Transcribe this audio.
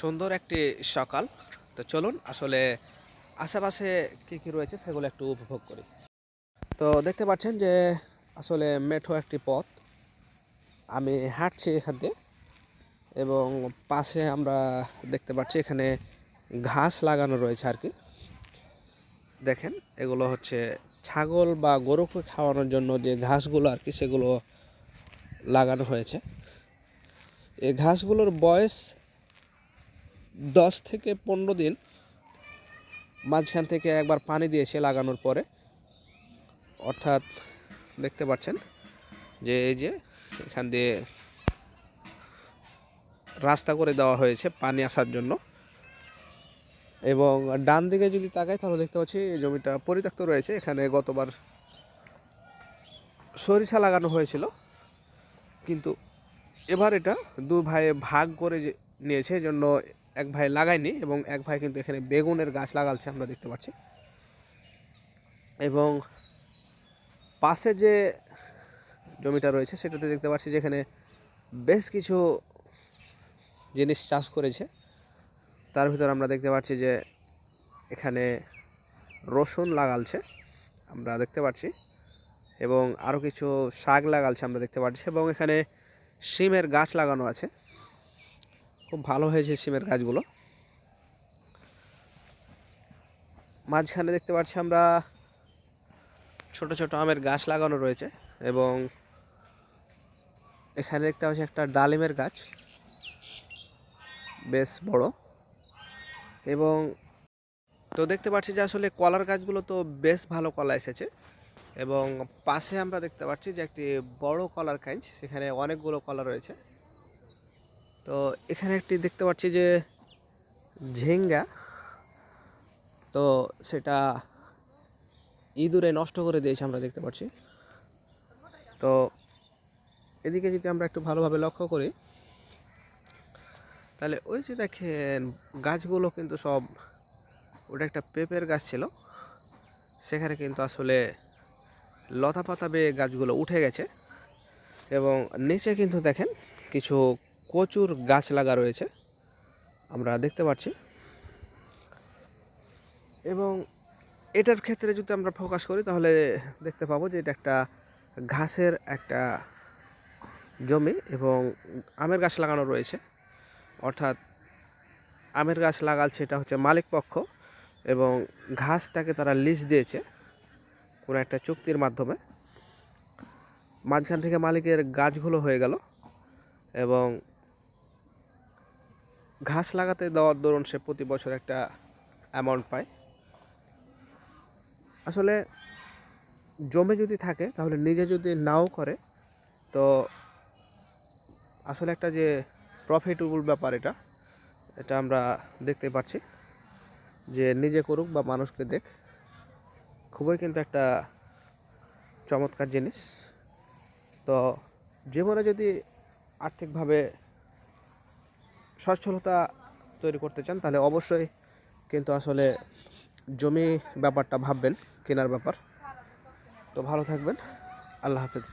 সুন্দর একটি সকাল। তো চলুন, আসলে আশেপাশে কী কী রয়েছে সেগুলো একটু উপভোগ করি। তো দেখতে পাচ্ছেন যে, আসলে মেঠো একটি পথ। আমি হাঁটছি এখান দিয়ে এবং পাশে আমরা দেখতে পাচ্ছি এখানে ঘাস লাগানো রয়েছে আর কি। দেখেন, এগুলো হচ্ছে ছাগল বা গরুকে খাওয়ানোর জন্য যে ঘাসগুলো আর কি, সেগুলো লাগানো হয়েছে। এই ঘাসগুলোর বয়স দশ থেকে পনেরো দিন মাঝখান থেকে একবার পানি দিয়েছে লাগানোর পরে, অর্থাৎ দেখতে পাচ্ছেন যে এই যে এখান দিয়ে রাস্তা করে দেওয়া হয়েছে পানি আসার জন্য। এবং ডান দিকে যদি তাকাই তাহলে দেখতে পাচ্ছি জমিটা পরিত্যক্ত রয়েছে। এখানে গতবার সরিষা লাগানো হয়েছিল, কিন্তু এবার এটা দু ভাইয়ে ভাগ করে নিয়েছে জন্য এক ভাই লাগায়নি এবং এক ভাই কিন্তু এখানে বেগুনের গাছ লাগাচ্ছে আমরা দেখতে পাচ্ছি। এবং পাশে যে জমিটা রয়েছে, সেটাতে দেখতে পাচ্ছি যেখানে বেশ কিছু জিনিস চাষ করেছে। তার ভিতর আমরা দেখতে পাচ্ছি যে এখানে রসুন লাগালছে, আমরা দেখতে পাচ্ছি। এবং আরও কিছু শাক লাগালছে, আমরা দেখতে পাচ্ছি। এবং এখানে সিমের গাছ লাগানো আছে। খুব ভালো হয়েছে সিমের গাছগুলো। মাঝখানে দেখতে পাচ্ছি আমরা ছোট ছোট আমের গাছ লাগানো রয়েছে এবং এখানে দেখতে পাচ্ছি একটা ডালিমের গাছ, বেশ বড়। এবং তো দেখতে পাচ্ছি যে আসলে কলার গাছগুলো তো বেশ ভালো কলা এসেছে এবং পাশে আমরা দেখতে পাচ্ছি যে একটি বড় কলার কাঁচ সেখানে অনেকগুলো কলা রয়েছে। তো এখানে একটি দেখতে পাচ্ছি যে ঝিঙ্গা। তো সেটা ইঁদুরে নষ্ট করে দিয়েছে আমরা দেখতে পাচ্ছি। তো এদিকে যদি আমরা একটু ভালোভাবে লক্ষ্য করি, তাহলে ওই যে দেখেন গাছগুলো কিন্তু সব, ওটা একটা পেঁপের গাছ ছিল। সেখানে কিন্তু আসলে লতা পাতা বেয়ে গাছগুলো উঠে গেছে এবং নিচে কিন্তু দেখেন কিছু কচুর গাছ লাগা রয়েছে। আমরা দেখতে পাচ্ছি। এবং এটার ক্ষেত্রে যদি আমরা ফোকাস করি, তাহলে দেখতে পাবো যে এটা একটা ঘাসের একটা জমি এবং আমের গাছ লাগানো রয়েছে। অর্থাৎ আমের গাছ লাগাচ্ছে, এটা হচ্ছে মালিক পক্ষ এবং ঘাসটাকে তারা লিজ দিয়েছে কোনো একটা চুক্তির মাধ্যমে। মাঝখান থেকে মালিকের গাছগুলো হয়ে গেল এবং ঘাস লাগাতে দেওয়ার দরুন সে প্রতি বছর একটা অ্যামাউন্ট পায়। আসলে জমি যদি থাকে, তাহলে নিজে যদি নাও করে, তো আসলে একটা যে প্রফিটেবল ব্যাপার এটা এটা আমরা দেখতে পাচ্ছি যে নিজে করুক বা মানুষকে দেখ, খুবই কিন্তু একটা চমৎকার জিনিস। তো জীবনে যদি আর্থিকভাবে সচ্ছলতা তৈরি করতে চান, তাহলে অবশ্যই কিন্তু আসলে জমি ব্যাপারটা ভাববেন, কেনার ব্যাপার। তো ভালো থাকবেন। আল্লাহ হাফেজ।